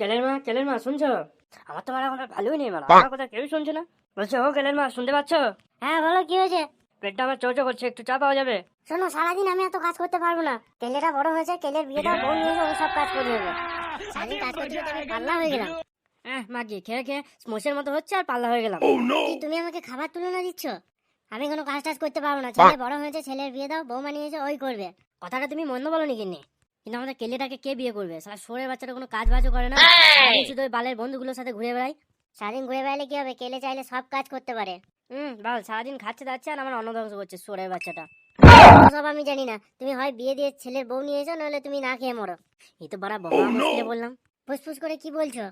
কেলের মা কেলের মা শুনছো? আমার তো মারা কথা ভালোই নেই মারা আমার কথা কেউই শুনছে না। বলছে ও মা শুনতে পাচ্ছ? হ্যাঁ বলো কি হয়েছে? পেটটা আমার চৌচো করছে একটু চা পাওয়া যাবে। শোনো সারাদিন আমি এত কাজ করতে পারব না। কেলেটা বড় হয়েছে কেলের বিয়ে দাও বউ নিয়ে এসে ওই সব কাজ করে দেবে। সারাদিন কাজ করতে করতে আমি পাল্লা হয়ে গেলাম। হ্যাঁ মা কি খেয়ে খেয়ে মোষের মতো হচ্ছে আর পাল্লা হয়ে গেলাম। তুমি আমাকে খাবার তুলে না দিচ্ছ? আমি কোনো কাজ টাজ করতে পারব না। ছেলে বড় হয়েছে ছেলের বিয়ে দাও বউ মানিয়েছে ওই করবে। কথাটা তুমি মন্দ বলো নি কিনে কিন্তু আমাদের কেলেটাকে কে বিয়ে করবে? সারা শোরের বাচ্চাটা কোনো কাজ বাজও করে না। শুধু ওই বালের বন্ধুগুলোর সাথে ঘুরে বেড়াই সারাদিন ঘুরে বেড়ালে কি হবে? কেলে চাইলে সব কাজ করতে পারে। হুম বাল সারাদিন খাচ্ছে যাচ্ছে আর আমার অন্ন ধ্বংস করছে শোরের বাচ্চাটা। সব আমি জানি না। তুমি হয় বিয়ে দিয়ে ছেলের বউ নিয়ে এসো নাহলে তুমি না খেয়ে মরো। এই তো বড়া বাবা মুশকিলে বললাম। ফুসফুস করে কি বলছো?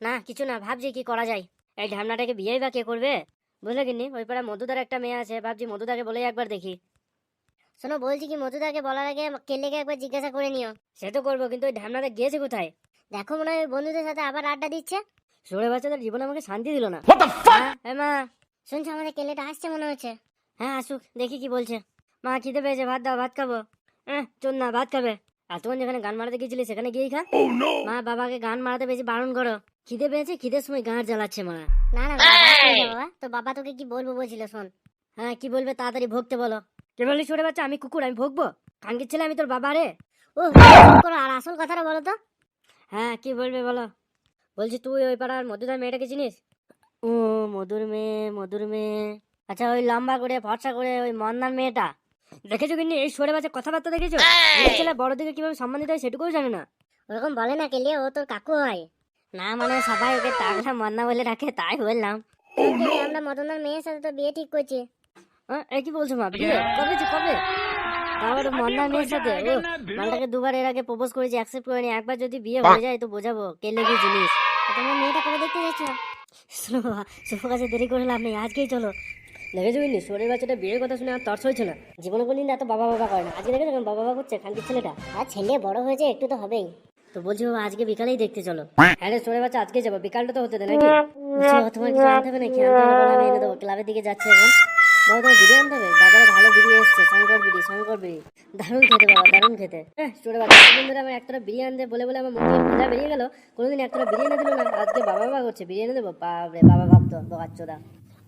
না কিছু না ভাবছি কি করা যায়। এই ঢামনাটাকে বিয়েই বা কে করবে? বুঝলে কিনি ওই পাড়া মধুদার একটা মেয়ে আছে ভাবছি মধুদাকে বলে একবার দেখি। শোনো বলছি কি মধুদাকে বলার আগে কেলেকে একবার জিজ্ঞাসা করে নিও। সে তো করব কিন্তু ওই ঢামনাটা গিয়েছে কোথায়? দেখো মনে হয় বন্ধুদের সাথে আবার আড্ডা দিচ্ছে। শোরে বাচ্চাদের জীবনে আমাকে শান্তি দিল না। হ্যাঁ, মা। শুনছো আমাদের কেলেটা আসছে মনে হচ্ছে? হ্যাঁ আসুক দেখি কি বলছে। মা খিদে পেয়েছে ভাত দাও ভাত খাব। হ্যাঁ চল না ভাত খাবে। আর তখন যেখানে গান মারাতে গিয়েছিলি সেখানে গিয়েই খা। মা বাবাকে গান মারাতে বেশি বারণ করো। খিদে পেয়েছে খিদের সময় গাঁট জ্বালাচ্ছে মা। না না বাবা তো বাবা তোকে কি বলব বলছিল শোন। হ্যাঁ কি বলবে তাড়াতাড়ি ভোগতে বলো। কে বললি ছোট বাচ্চা আমি কুকুর আমি ভোগবো? কাঙ্কির ছেলে আমি তোর বাবা রে? ও করো আর আসল কথাটা বলো তো। হ্যাঁ কি বলবে বলো? বলছি তুই ওই পাড়ার মধুদার মেয়েটাকে চিনিস? ও মধুর মেয়ে মধুর মেয়ে। আচ্ছা ওই লম্বা করে ফর্সা করে ওই মন্দার মেয়েটা। দেখেছ কিন্তু এই সরে বাচ্চা কথাবার্তা দেখেছ? ছেলে বড় দিকে কীভাবে সম্মান দিতে হয় সেটুকুও জানে না। ওরকম বলে না কেলে ও তোর কাকু হয়। না মানে সবাই ওকে টাকলা মন্না বলে রাখে তাই বললাম। আমরা মদনার মেয়ের সাথে তো বিয়ে ঠিক করছি। হ্যাঁ কি বলছো মা বিয়ে কবে যে কবে? মন্নার মেয়ের সাথে? ও মালটাকে দুবার এর আগে প্রপোজ করেছি অ্যাকসেপ্ট করেনি একবার যদি বিয়ে হয়ে যায় তো বোঝাবো কে লেগে জিনিস। তোমার মেয়েটা কবে দেখতে যাচ্ছ? শোনো বাবা শুভ কাছে দেরি করে লাভ নেই আজকেই চলো। শরীর বাচ্চাটা বিয়ের কথা শুনে আর তর্স হয়েছে না। জীবনে কোনদিন এত বাবা বাবা করে না। আজকে কেমন বাবা বাবা করছে খানকির ছেলেটা? আর ছেলে বড় হয়েছে একটু তো হবেই। তো বলছি বাবা আজকে বিকালেই দেখতে চলো। হ্যাঁ। রে শরীর বাচ্চা আজকে যাব। বিকালটা তো হতে দে নাকি? তোমার কিছু আনতে হবে নাকি? আনতে হবে না, আমি এনে দেবো ক্লাবের দিকে যাচ্ছে এখন। বাবা তোমার বিড়ি আনতে হবে। বাজারে ভালো বিড়ি এসছে শঙ্কর বিড়ি শঙ্কর বিড়ি দারুণ খেতে বাবা দারুণ খেতে। হ্যাঁ ছোটো বাচ্চা এতদিন ধরে আমার একটা বিড়ি আনতে বলে বলে আমার মুখ থেকে মজা বেরিয়ে গেল। কোনোদিন একটা বিড়ি এনে দিল না আজকে বাবা বাবা করছে বিড়ি এনে দেবো। বাপরে বাবা ভাবতো বাচ্চারা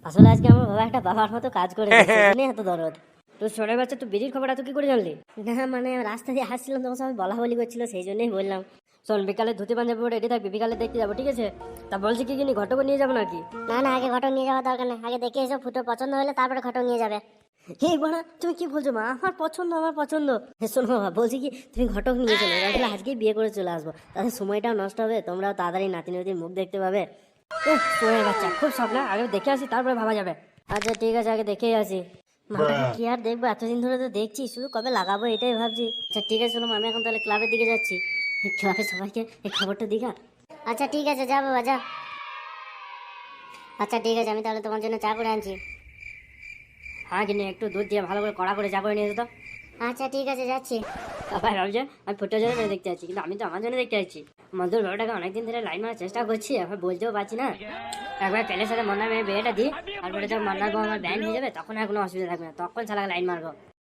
আসলে আজকে আমার বাবা একটা বাবার মতো কাজ করে এত দরদ। তো ছোটের বাচ্চা তুই বিড়ির খবরটা তুই কি করে জানলি? না মানে রাস্তা দিয়ে হাসছিলাম তখন সবাই বলা বলি করছিল সেই জন্যই বললাম। শোন বিকালে ধুতি পাঞ্জাবি পরে রেডি থাকবি বিকালে দেখতে যাব ঠিক আছে? তা বলছি কি কিনি ঘটক নিয়ে যাব নাকি? না না আগে ঘটক নিয়ে যাওয়ার দরকার নেই। আগে দেখে এসো ফুটো পছন্দ হলে তারপরে ঘটক নিয়ে যাবে। হে বাড়া তুমি কি বলছো মা? আমার পছন্দ আমার পছন্দ। হে, শোনো বাবা বলছি কি তুমি ঘটক নিয়ে চলে আসলে আজকেই বিয়ে করে চলে আসব। তাহলে সময়টাও নষ্ট হবে তোমরাও তাড়াতাড়ি নাতি নাতির মুখ দেখতে পাবে। বাচ্চা খুব স্বপ্ন আগে দেখে আসি তারপরে ভাবা যাবে। আচ্ছা ঠিক আছে আগে দেখেই আসি। কি আর দেখব এতদিন ধরে তো দেখছি শুধু কবে লাগাবো এটাই ভাবছি। আচ্ছা ঠিক আছে শোনো আমি এখন তাহলে ক্লাবের দিকে যাচ্ছি। ক্লাবে সবাইকে এই খবরটা দিঘা। আচ্ছা ঠিক আছে যা বাবা যা। আচ্ছা ঠিক আছে আমি তাহলে তোমার জন্য চা করে আনছি। হ্যাঁ কিনে একটু দুধ দিয়ে ভালো করে কড়া করে চা করে নিয়ে যেত আচ্ছা ঠিক আছে যাচ্ছি। সবাই ভাবছে? আমি ফুটো জন্য দেখতে যাচ্ছি কিন্তু আমি তো আমার জন্য দেখতে যাচ্ছি। মধুর বাবাটাকে অনেকদিন ধরে লাইন মারার চেষ্টা করছি এখন বলতেও পারছি না। একবার পেলের সাথে মন্নার মেয়ে বিয়েটা দিই তারপরে তো মন্নার বউ আমার ব্যান হয়ে যাবে তখন আর কোনো অসুবিধা থাকবে না। তখন ছাড়া লাইন মারবো।